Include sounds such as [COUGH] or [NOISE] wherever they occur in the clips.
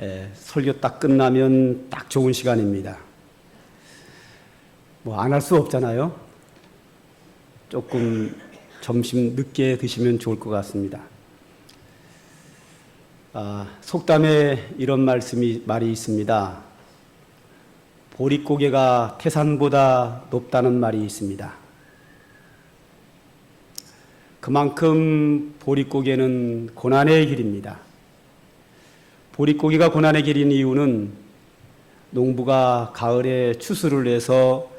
에, 설교 딱 끝나면 딱 좋은 시간입니다. 뭐 안 할 수 없잖아요. 조금 점심 늦게 드시면 좋을 것 같습니다. 아, 속담에 이런 말씀이 말이 있습니다. 보릿고개가 태산보다 높다는 말이 있습니다. 그만큼 보릿고개는 고난의 길입니다. 보릿고개가 고난의 길인 이유는 농부가 가을에 추수를 해서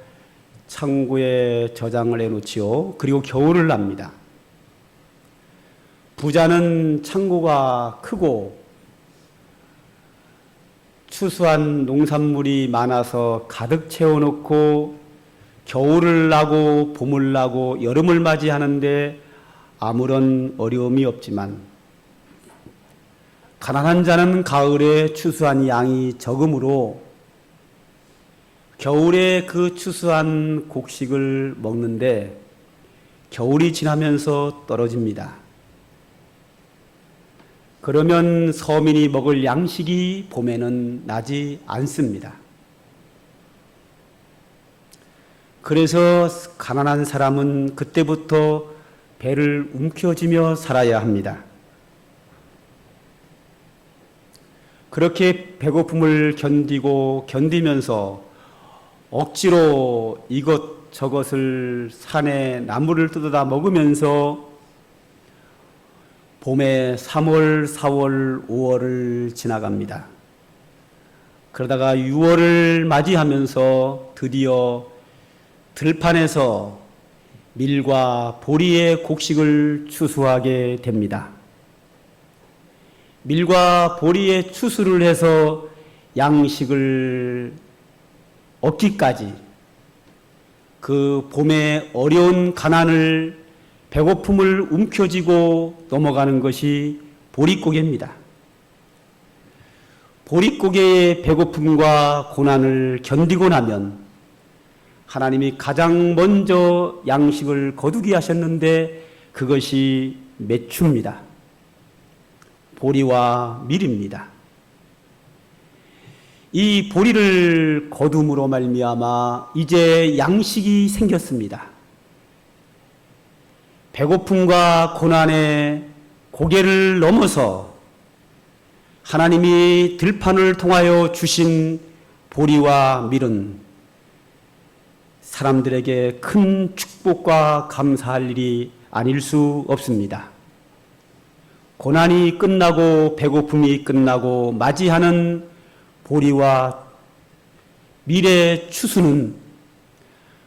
창고에 저장을 해놓지요. 그리고 겨울을 납니다. 부자는 창고가 크고 추수한 농산물이 많아서 가득 채워놓고 겨울을 나고 봄을 나고 여름을 맞이하는데 아무런 어려움이 없지만 가난한 자는 가을에 추수한 양이 적으므로 겨울에 그 추수한 곡식을 먹는데 겨울이 지나면서 떨어집니다. 그러면 서민이 먹을 양식이 봄에는 나지 않습니다. 그래서 가난한 사람은 그때부터 배를 움켜쥐며 살아야 합니다. 그렇게 배고픔을 견디고 견디면서 억지로 이것 저것을 산에 나무를 뜯어다 먹으면서 봄에 3월, 4월, 5월을 지나갑니다. 그러다가 6월을 맞이하면서 드디어 들판에서 밀과 보리의 곡식을 추수하게 됩니다. 밀과 보리의 추수를 해서 양식을 얻기까지 그 봄의 어려운 가난을 배고픔을 움켜쥐고 넘어가는 것이 보릿고개입니다. 보릿고개의 배고픔과 고난을 견디고 나면 하나님이 가장 먼저 양식을 거두게 하셨는데 그것이 매추입니다. 보리와 밀입니다. 이 보리를 거둠으로 말미암아 이제 양식이 생겼습니다. 배고픔과 고난의 고개를 넘어서 하나님이 들판을 통하여 주신 보리와 밀은 사람들에게 큰 축복과 감사할 일이 아닐 수 없습니다. 고난이 끝나고 배고픔이 끝나고 맞이하는 보리와 미래 추수는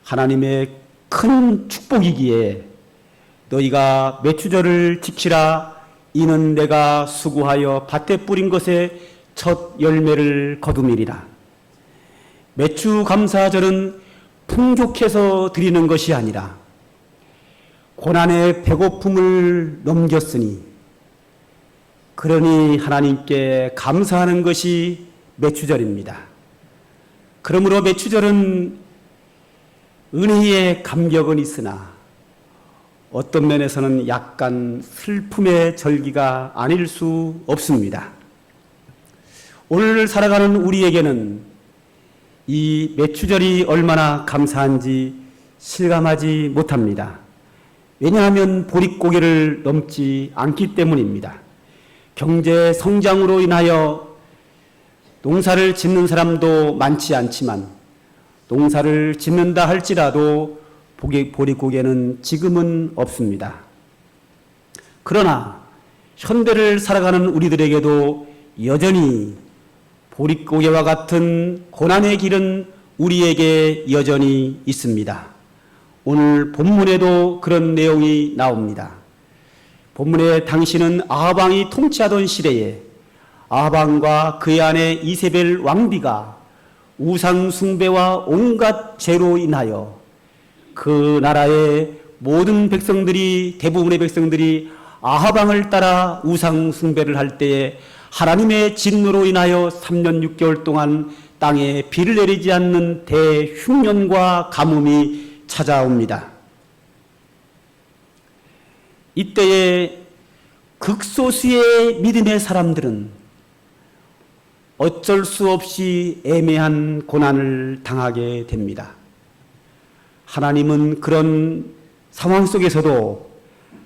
하나님의 큰 축복이기에 너희가 매추절을 지키라 이는 내가 수고하여 밭에 뿌린 것에 첫 열매를 거두미리라. 매추 감사절은 풍족해서 드리는 것이 아니라 고난의 배고픔을 넘겼으니 그러니 하나님께 감사하는 것이 매추절입니다. 그러므로 매추절은 은혜의 감격은 있으나 어떤 면에서는 약간 슬픔의 절기가 아닐 수 없습니다. 오늘 살아가는 우리에게는 이 매추절이 얼마나 감사한지 실감하지 못합니다. 왜냐하면 보릿고개를 넘지 않기 때문입니다. 경제 성장으로 인하여 농사를 짓는 사람도 많지 않지만 농사를 짓는다 할지라도 보릿고개는 지금은 없습니다. 그러나 현대를 살아가는 우리들에게도 여전히 보릿고개와 같은 고난의 길은 우리에게 여전히 있습니다. 오늘 본문에도 그런 내용이 나옵니다. 본문에 당신은 아방이 통치하던 시대에 아방과 그의 아내 이세벨 왕비가 우상 숭배와 온갖 죄로 인하여 그 나라의 모든 백성들이 대부분의 백성들이 아하방을 따라 우상 숭배를 할 때에 하나님의 진노로 인하여 3년 6개월 동안 땅에 비를 내리지 않는 대흉년과 가뭄이 찾아옵니다. 이때에 극소수의 믿음의 사람들은 어쩔 수 없이 애매한 고난을 당하게 됩니다. 하나님은 그런 상황 속에서도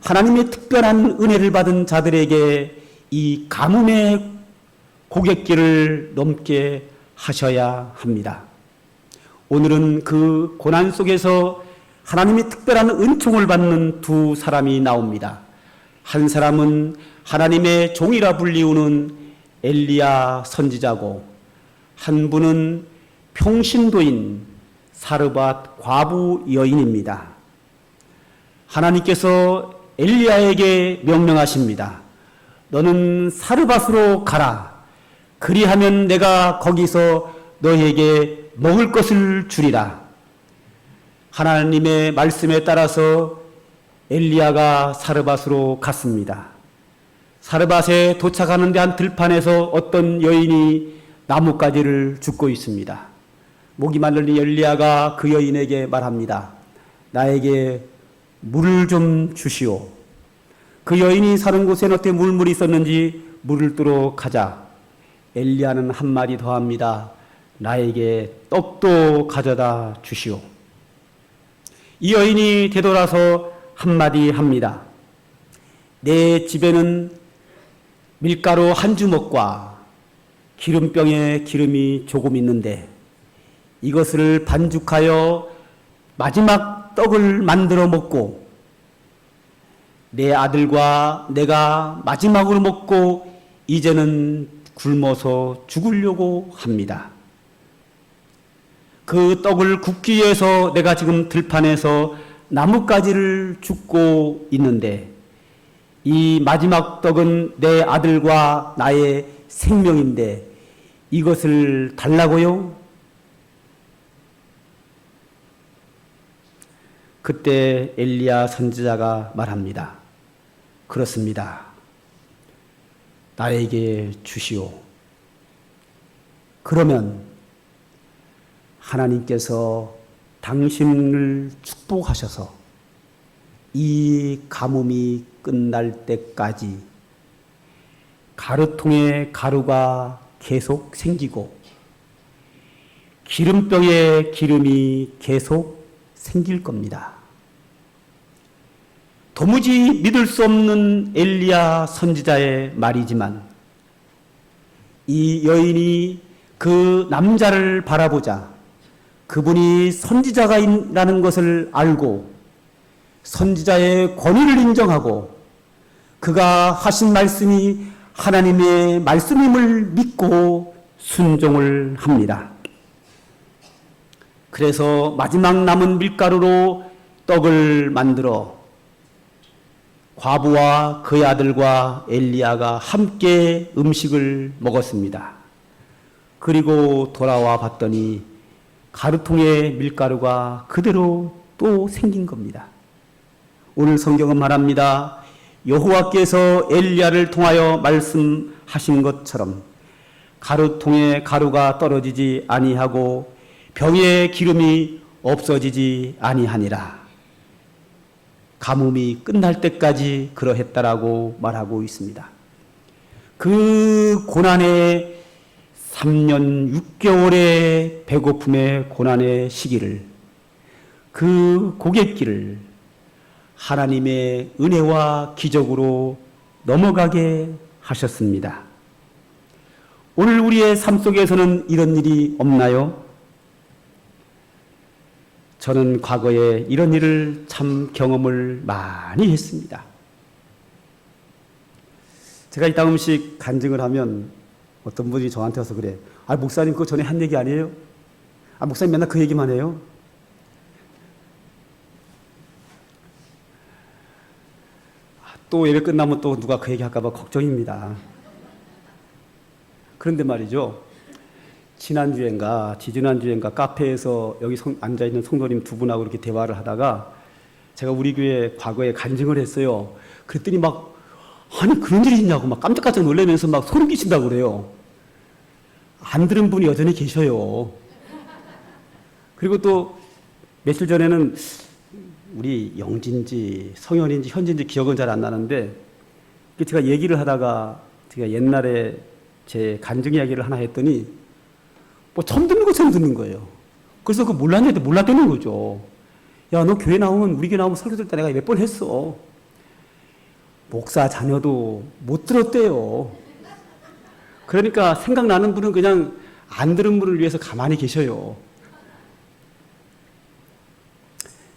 하나님의 특별한 은혜를 받은 자들에게 이 가뭄의 고갯길을 넘게 하셔야 합니다. 오늘은 그 고난 속에서 하나님의 특별한 은총을 받는 두 사람이 나옵니다. 한 사람은 하나님의 종이라 불리우는 엘리야 선지자고 한 분은 평신도인 사르밧 과부 여인입니다. 하나님께서 엘리야에게 명령하십니다. 너는 사르밧으로 가라. 그리하면 내가 거기서 너에게 먹을 것을 주리라. 하나님의 말씀에 따라서 엘리야가 사르밧으로 갔습니다. 사르밧에 도착하는 데 한 들판에서 어떤 여인이 나뭇가지를 줍고 있습니다. 목이 마르니 엘리야가 그 여인에게 말합니다. 나에게 물을 좀 주시오. 그 여인이 사는 곳에는 어떻게 물물이 있었는지 물을 뜨러 가자. 엘리야는 한 마디 더 합니다. 나에게 떡도 가져다 주시오. 이 여인이 되돌아서 한마디 합니다. 내 집에는 밀가루 한 주먹과 기름병에 기름이 조금 있는데 이것을 반죽하여 마지막 떡을 만들어 먹고 내 아들과 내가 마지막으로 먹고 이제는 굶어서 죽으려고 합니다. 그 떡을 굽기 위해서 내가 지금 들판에서 나뭇가지를 줍고 있는데 이 마지막 떡은 내 아들과 나의 생명인데 이것을 달라고요? 그때 엘리야 선지자가 말합니다. 그렇습니다. 나에게 주시오. 그러면 하나님께서 당신을 축복하셔서 이 가뭄이 끝날 때까지 가루통에 가루가 계속 생기고 기름병에 기름이 계속 생길 겁니다. 도무지 믿을 수 없는 엘리야 선지자의 말이지만 이 여인이 그 남자를 바라보자 그분이 선지자가라는 것을 알고 선지자의 권위를 인정하고 그가 하신 말씀이 하나님의 말씀임을 믿고 순종을 합니다. 그래서 마지막 남은 밀가루로 떡을 만들어 과부와 그의 아들과 엘리야가 함께 음식을 먹었습니다. 그리고 돌아와 봤더니 가루통에 밀가루가 그대로 또 생긴 겁니다. 오늘 성경은 말합니다. 여호와께서 엘리야를 통하여 말씀하신 것처럼 가루통에 가루가 떨어지지 아니하고 병에 기름이 없어지지 아니하니라. 가뭄이 끝날 때까지 그러했다라고 말하고 있습니다. 그 고난의 3년 6개월의 배고픔의 고난의 시기를 그 고갯길을 하나님의 은혜와 기적으로 넘어가게 하셨습니다. 오늘 우리의 삶 속에서는 이런 일이 없나요? 저는 과거에 이런 일을 참 경험을 많이 했습니다. 제가 이따 음식 간증을 하면 어떤 분이 저한테 와서 그래. 아, 목사님 그거 전에 한 얘기 아니에요? 아, 목사님 맨날 그 얘기만 해요? 아, 또 예배 끝나면 또 누가 그 얘기 할까봐 걱정입니다. 그런데 말이죠. 지난주엔가, 지지난주엔가 카페에서 여기 성, 앉아있는 성도님 두 분하고 이렇게 대화를 하다가 제가 우리 교회 과거에 간증을 했어요. 그랬더니 막, 아니, 그런 일이 있냐고 막 깜짝깜짝 놀라면서 막 소름 끼친다고 그래요. 안 들은 분이 여전히 계셔요. 그리고 또 며칠 전에는 우리 영진지, 성현인지, 현진지 기억은 잘 안 나는데 그 제가 얘기를 하다가 제가 옛날에 제 간증 이야기를 하나 했더니 뭐 처음 듣는 것처럼 듣는 거예요. 그래서 그 몰랐는데 몰랐다는 거죠. 야, 너 교회 나오면 우리 교회 나오면 설교 들때 내가 몇 번 했어. 목사 자녀도 못 들었대요. 그러니까 생각나는 분은 그냥 안 들은 분을 위해서 가만히 계셔요.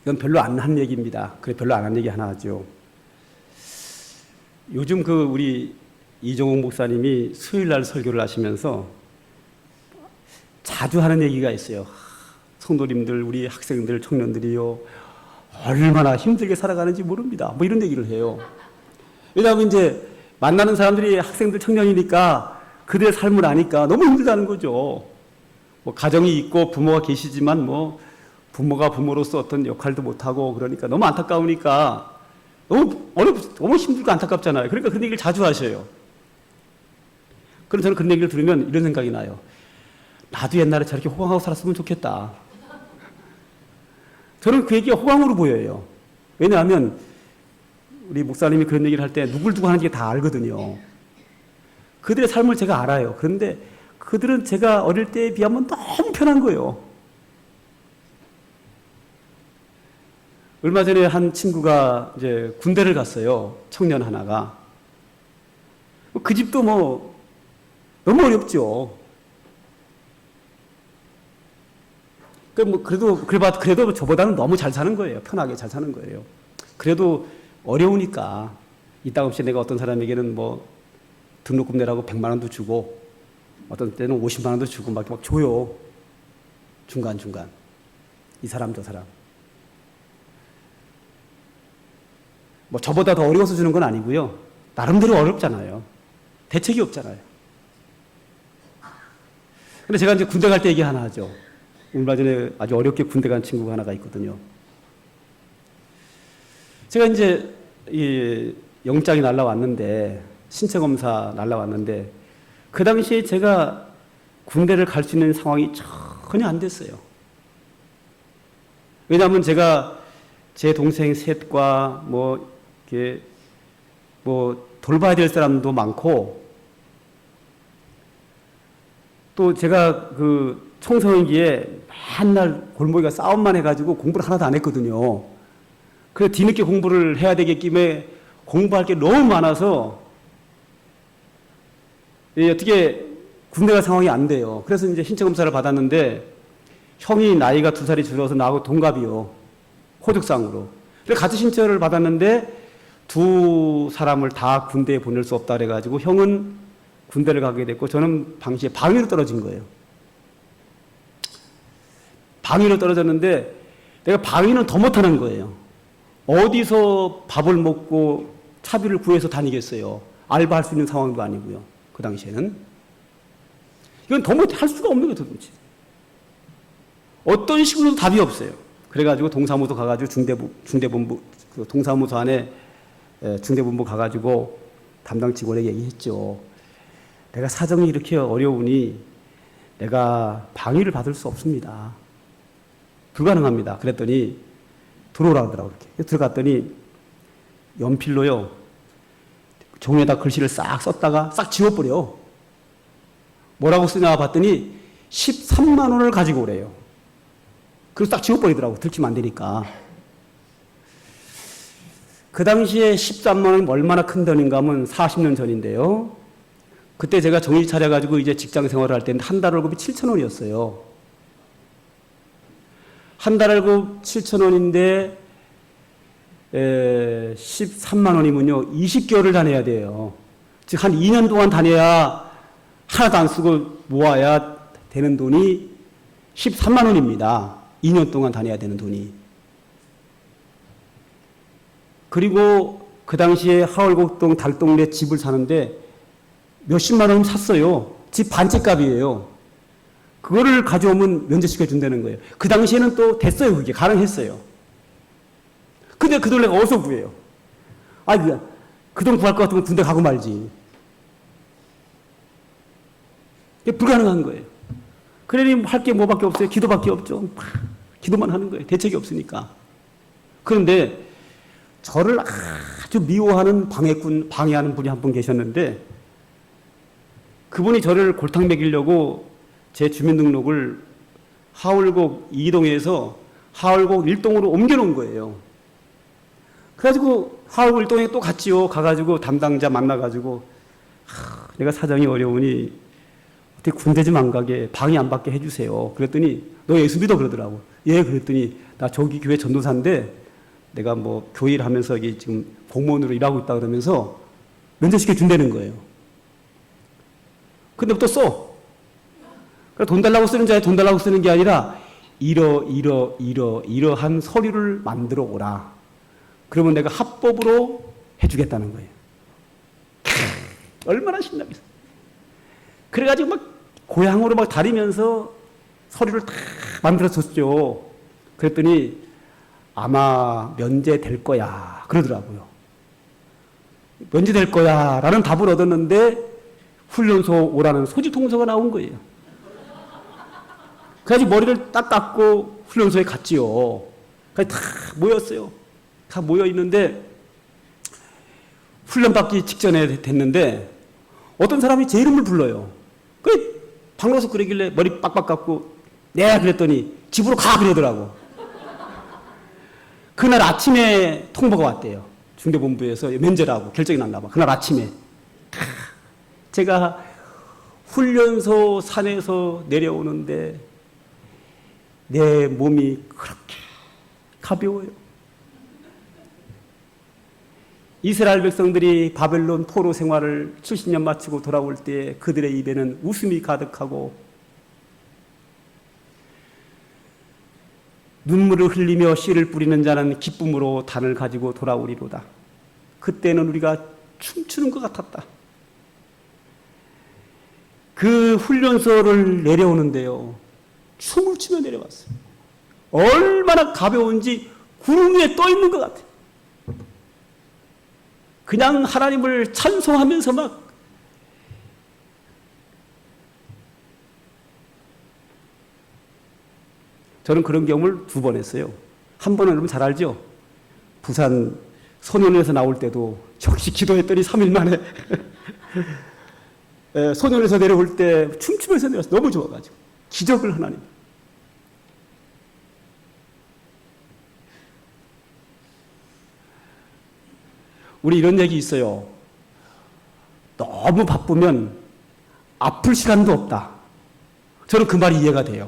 이건 별로 안 한 얘기입니다. 그래 별로 안 한 얘기 하나 하죠. 요즘 그 우리 이종욱 목사님이 수요일 날 설교를 하시면서 자주 하는 얘기가 있어요. 성도님들, 우리 학생들, 청년들이요. 얼마나 힘들게 살아가는지 모릅니다. 뭐 이런 얘기를 해요. 왜냐하면 이제 만나는 사람들이 학생들, 청년이니까 그들의 삶을 아니까 너무 힘들다는 거죠. 뭐 가정이 있고 부모가 계시지만 뭐 부모가 부모로서 어떤 역할도 못하고 그러니까 너무 안타까우니까 너무 어렵, 너무 힘들고 안타깝잖아요. 그러니까 그런 얘기를 자주 하셔요. 그럼 저는 그런 얘기를 들으면 이런 생각이 나요. 나도 옛날에 저렇게 호강하고 살았으면 좋겠다. 저는 그 얘기가 호강으로 보여요. 왜냐하면 우리 목사님이 그런 얘기를 할 때 누굴 두고 하는지 다 알거든요. 그들의 삶을 제가 알아요. 그런데 그들은 제가 어릴 때에 비하면 너무 편한 거예요. 얼마 전에 한 친구가 이제 군대를 갔어요. 청년 하나가. 그 집도 뭐 너무 어렵죠. 그뭐 그래도 그래도 저보다는 너무 잘 사는 거예요. 편하게 잘 사는 거예요. 그래도 어려우니까 이따 없이 내가 어떤 사람에게는 뭐 등록금 내라고 100만 원도 주고 어떤 때는 50만 원도 주고 막, 막 줘요. 중간 중간 이 사람 저 사람. 뭐 저보다 더 어려워서 주는 건 아니고요. 나름대로 어렵잖아요. 대책이 없잖아요. 근데 제가 이제 군대 갈 때 얘기 하나 하죠. 얼마 전에 아주 어렵게 군대 간 친구가 하나가 있거든요. 제가 이제 이 영장이 날라왔는데 신체 검사 날라왔는데 그 당시에 제가 군대를 갈 수 있는 상황이 전혀 안 됐어요. 왜냐하면 제가 제 동생 셋과 뭐 이렇게 뭐 돌봐야 될 사람도 많고 또 제가 그 청소년기에 맨날 골목이가 싸움만 해가지고 공부를 하나도 안 했거든요. 그래서 뒤늦게 공부를 해야 되겠기에 공부할 게 너무 많아서 예, 어떻게 군대 갈 상황이 안 돼요. 그래서 이제 신체 검사를 받았는데 형이 나이가 두 살이 줄어서 나하고 동갑이요. 호적상으로. 그래서 같은 신체를 받았는데 두 사람을 다 군대에 보낼 수 없다 그래 가지고 형은 군대를 가게 됐고 저는 당시에 방위로 떨어진 거예요. 방위로 떨어졌는데 내가 방위는 더 못하는 거예요. 어디서 밥을 먹고 차비를 구해서 다니겠어요. 알바할 수 있는 상황도 아니고요. 그 당시에는. 이건 더 못해 할 수가 없는 거죠, 도대체. 어떤 식으로도 답이 없어요. 그래가지고 동사무소 가가지고 중대부, 중대본부, 그 동사무소 안에 에, 중대본부 가가지고 담당 직원에게 얘기했죠. 내가 사정이 이렇게 어려우니 내가 방위를 받을 수 없습니다. 불가능합니다. 그랬더니 들어오라 하더라고 이렇게. 들어갔더니 연필로요. 종에다 글씨를 싹 썼다가 싹 지워버려. 뭐라고 쓰냐 봤더니 13만 원을 가지고 오래요. 그래서 딱 지워버리더라고. 들키면 안 되니까. 그 당시에 13만 원이 얼마나 큰 돈인가 하면 40년 전인데요. 그때 제가 정신 차려가지고 이제 직장 생활을 할 때는 한 달 월급이 7천 원이었어요. 한 달 월급 7천 원인데 에, 13만 원이면요 20개월을 다녀야 돼요. 즉 한 2년 동안 다녀야 하나도 안 쓰고 모아야 되는 돈이 13만 원입니다. 2년 동안 다녀야 되는 돈이. 그리고 그 당시에 하월곡동 달동네 집을 사는데 몇십만 원 샀어요. 집 반집값이에요. 그거를 가져오면 면제시켜 준다는 거예요. 그 당시에는 또 됐어요. 그게 가능했어요. 근데 그 돈 내가 어디서 구해요? 아, 그돈 구할 것 같으면 군대 가고 말지. 불가능한 거예요. 그러니 할 게 뭐밖에 없어요? 기도밖에 없죠. 기도만 하는 거예요. 대책이 없으니까. 그런데 저를 아주 미워하는 방해꾼, 방해하는 분이 한 분 계셨는데 그분이 저를 골탕 먹이려고 제 주민등록을 하울곡 2동에서 하울곡 1동으로 옮겨놓은 거예요. 그래가지고 하울곡 1동에 또 갔지요. 가가지고 담당자 만나가지고 하, 내가 사정이 어려우니 어떻게 군대 좀 안 가게 방해 안 받게 해주세요. 그랬더니 너 예수 믿어 그러더라고. 예 그랬더니 나 저기 교회 전도사인데 내가 뭐 교회 일 하면서 여기 지금 공무원으로 일하고 있다 그러면서 면접시켜 준다는 거예요. 근데 또 써. 그러니까 돈 달라고 쓰는 자에 돈 달라고 쓰는 게 아니라 이러 이러 이러 이러한 서류를 만들어 오라. 그러면 내가 합법으로 해주겠다는 거예요. 캬, 얼마나 신나겠어. 그래가지고 막 고향으로 막 다니면서 서류를 다 만들어줬죠. 그랬더니 아마 면제될 거야 그러더라고요. 면제될 거야 라는 답을 얻었는데 훈련소 오라는 소집 통서가 나온 거예요. 그래가지고 머리를 딱 깎고 훈련소에 갔지요. 그래서 다 모였어요. 다 모여 있는데 훈련 받기 직전에 됐는데 어떤 사람이 제 이름을 불러요. 그 방로서 그러길래 머리 빡빡 깎고 네 그랬더니 집으로 가 그러더라고. 그날 아침에 통보가 왔대요. 중대본부에서 면제라고 결정이 났나 봐. 그날 아침에. 제가 훈련소 산에서 내려오는데 내 몸이 그렇게 가벼워요. 이스라엘 백성들이 바벨론 포로 생활을 70년 마치고 돌아올 때 그들의 입에는 웃음이 가득하고 눈물을 흘리며 씨를 뿌리는 자는 기쁨으로 단을 가지고 돌아오리로다. 그때는 우리가 춤추는 것 같았다. 그 훈련소를 내려오는데요. 춤을 추며 내려왔어요. 얼마나 가벼운지 구름 위에 떠 있는 것 같아요. 그냥 하나님을 찬송하면서 막 저는 그런 경험을 두 번 했어요. 한 번은 여러분 잘 알죠? 부산 소년에서 나올 때도 역시 기도했더니 3일 만에 [LAUGHS] 에, 소년에서 내려올 때 춤추면서 내려서 너무 좋아가지고 기적을 하나님. 우리 이런 얘기 있어요. 너무 바쁘면 아플 시간도 없다. 저는 그 말이 이해가 돼요.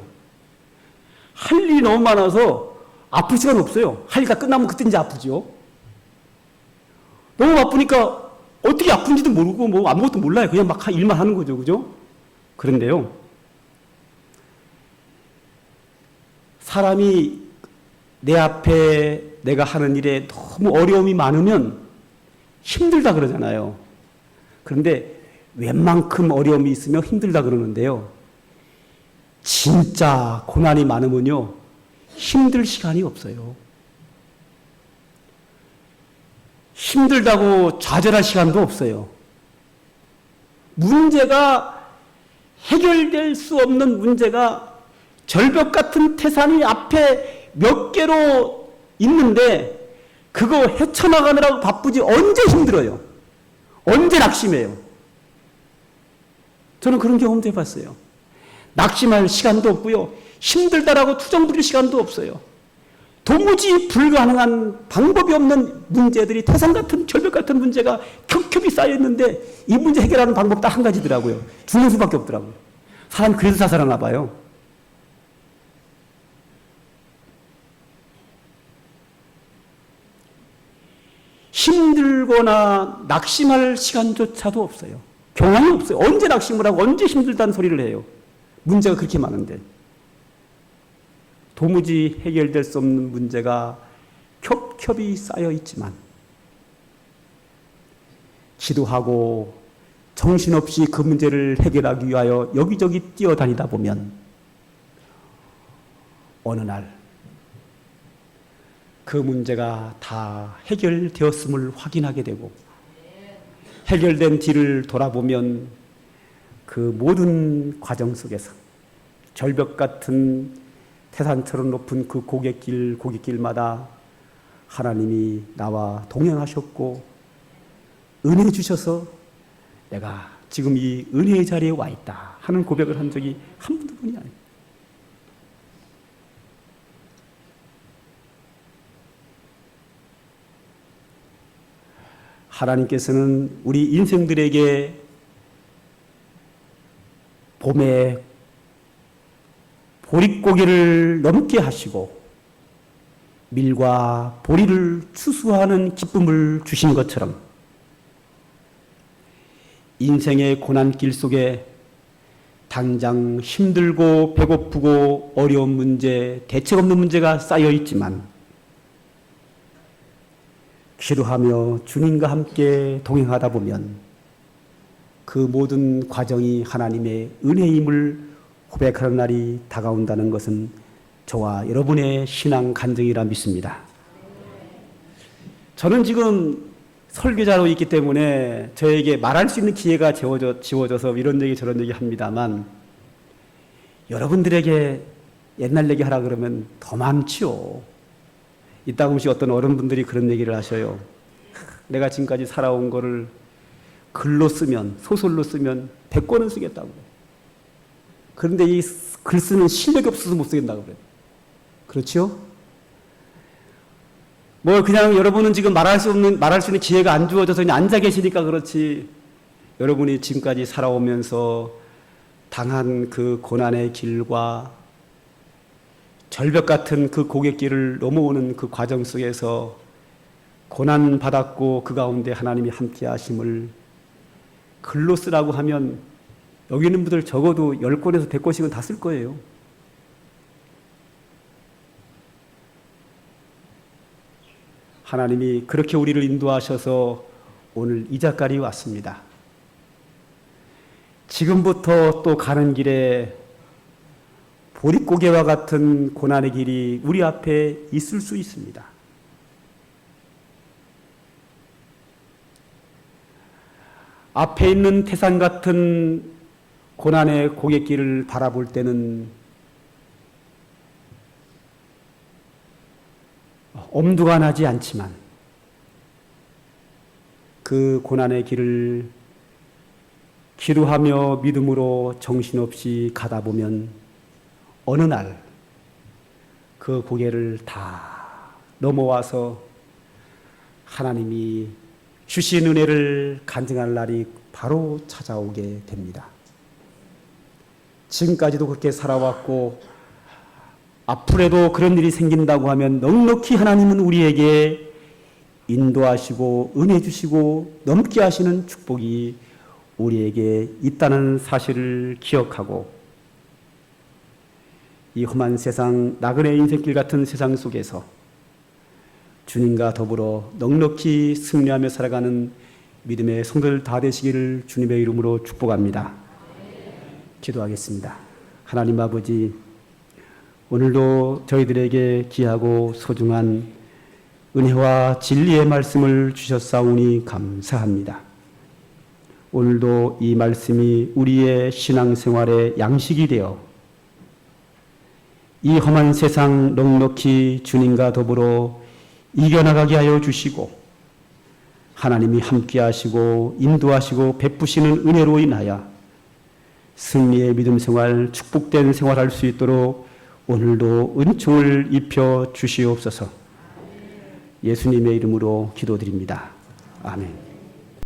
할 일이 너무 많아서 아플 시간 없어요. 할 일 다 끝나면 그때 이제 아프죠. 너무 바쁘니까 어떻게 아픈지도 모르고 뭐 아무것도 몰라요. 그냥 막 일만 하는 거죠. 그죠? 그런데요. 사람이 내 앞에 내가 하는 일에 너무 어려움이 많으면 힘들다 그러잖아요. 그런데 웬만큼 어려움이 있으면 힘들다 그러는데요. 진짜 고난이 많으면요. 힘들 시간이 없어요. 힘들다고 좌절할 시간도 없어요. 문제가 해결될 수 없는 문제가 절벽 같은 태산이 앞에 몇 개로 있는데 그거 헤쳐나가느라고 바쁘지 언제 힘들어요? 언제 낙심해요? 저는 그런 경험도 해봤어요. 낙심할 시간도 없고요. 힘들다라고 투정 부릴 시간도 없어요. 도무지 불가능한 방법이 없는 문제들이 태산 같은 절벽 같은 문제가 겹겹이 쌓여 있는데 이 문제 해결하는 방법 딱 한 가지더라고요. 죽는 수밖에 없더라고요. 사람 그래서 자살하나 봐요. 힘들거나 낙심할 시간조차도 없어요. 경황이 없어요. 언제 낙심을 하고 언제 힘들다는 소리를 해요. 문제가 그렇게 많은데. 도무지 해결될 수 없는 문제가 겹겹이 쌓여 있지만, 기도하고 정신없이 그 문제를 해결하기 위하여 여기저기 뛰어다니다 보면, 어느 날, 그 문제가 다 해결되었음을 확인하게 되고 해결된 뒤를 돌아보면 그 모든 과정 속에서 절벽 같은 태산처럼 높은 그 고갯길 고갯길마다 하나님이 나와 동행하셨고 은혜 주셔서 내가 지금 이 은혜의 자리에 와 있다 하는 고백을 한 적이 한 번도 분이 아니에 하나님께서는 우리 인생들에게 봄에 보릿고개를 넘게 하시고 밀과 보리를 추수하는 기쁨을 주신 것처럼 인생의 고난길 속에 당장 힘들고 배고프고 어려운 문제, 대책 없는 문제가 쌓여 있지만 기도하며 주님과 함께 동행하다 보면 그 모든 과정이 하나님의 은혜임을 고백하는 날이 다가온다는 것은 저와 여러분의 신앙 간증이라 믿습니다. 저는 지금 설교자로 있기 때문에 저에게 말할 수 있는 기회가 지워져, 지워져서 이런 얘기 저런 얘기 합니다만 여러분들에게 옛날 얘기 하라 그러면 더 많지요. 이따금씩 어떤 어른분들이 그런 얘기를 하셔요. 내가 지금까지 살아온 거를 글로 쓰면, 소설로 쓰면 100권은 쓰겠다고. 그런데 이 글 쓰는 실력이 없어서 못 쓰겠다고 그래요. 그렇죠? 뭐 그냥 여러분은 지금 말할 수 없는 말할 수 있는 기회가 안 주어져서 그냥 앉아 계시니까 그렇지. 여러분이 지금까지 살아오면서 당한 그 고난의 길과 절벽 같은 그 고갯길을 넘어오는 그 과정 속에서 고난 받았고 그 가운데 하나님이 함께 하심을 글로 쓰라고 하면 여기 있는 분들 적어도 10권에서 100권씩은 다 쓸 거예요. 하나님이 그렇게 우리를 인도하셔서 오늘 이 자까지 왔습니다. 지금부터 또 가는 길에 보릿고개와 같은 고난의 길이 우리 앞에 있을 수 있습니다. 앞에 있는 태산 같은 고난의 고갯길을 바라볼 때는 엄두가 나지 않지만 그 고난의 길을 기도하며 믿음으로 정신없이 가다 보면 어느 날 그 고개를 다 넘어와서 하나님이 주신 은혜를 간증할 날이 바로 찾아오게 됩니다. 지금까지도 그렇게 살아왔고 앞으로도 그런 일이 생긴다고 하면 넉넉히 하나님은 우리에게 인도하시고 은혜 주시고 넘게 하시는 축복이 우리에게 있다는 사실을 기억하고 이 험한 세상 나그네 인생길 같은 세상 속에서 주님과 더불어 넉넉히 승리하며 살아가는 믿음의 성도들 다 되시기를 주님의 이름으로 축복합니다. 기도하겠습니다. 하나님 아버지, 오늘도 저희들에게 귀하고 소중한 은혜와 진리의 말씀을 주셨사오니 감사합니다. 오늘도 이 말씀이 우리의 신앙생활의 양식이 되어 이 험한 세상 넉넉히 주님과 더불어 이겨나가게 하여 주시고 하나님이 함께 하시고 인도하시고 베푸시는 은혜로 인하여 승리의 믿음 생활, 축복된 생활할 수 있도록 오늘도 은총을 입혀 주시옵소서. 예수님의 이름으로 기도드립니다. 아멘.